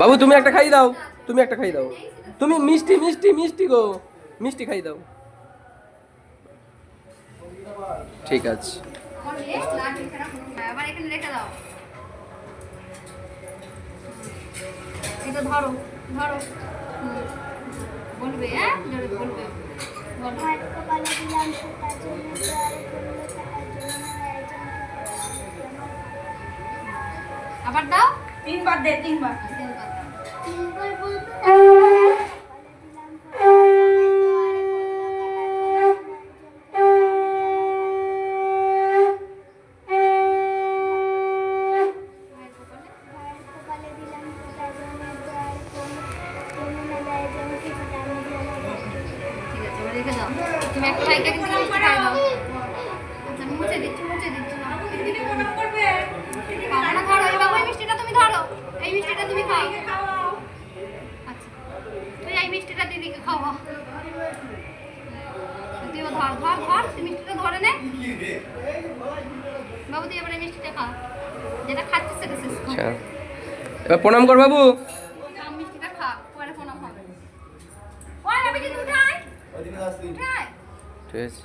বাবু, তুমি একটা খাই দাও। তুমি একটা খাই দাও। তুমি মিষ্টি মিষ্টি মিষ্টি গো। মিষ্টি খাই দাও। ঠিক আছে। ধরো ধরো। বলবে হ্যাঁ? জোরে বলবে। আবার দাও। তিনবার দে তিনবার। তিনবার। রেখে দাও তুমি একটা ভাইকে কিন্তু মিষ্টি খাই দাও আচ্ছা মুছে দিচ্ছি মুছে দিচ্ছি। না প্রণাম না ধরো এই বাবু এই মিষ্টিটা তুমি ধরো। এই মিষ্টিটা তুমি খাও। আচ্ছা। তুই এই মিষ্টিটা দিদিকে খাওয়া। তুইও ধর ধর ধর তুই মিষ্টিটা ধরে নে। বাবু তুই এবার এই মিষ্টিটা খা। যেটা খাচ্ছিস সেটা শেষ আচ্ছা। এবার প্রণাম কর বাবু। মিষ্টিটা খা। পরে ফোন হবে। আমি ঠিক আছে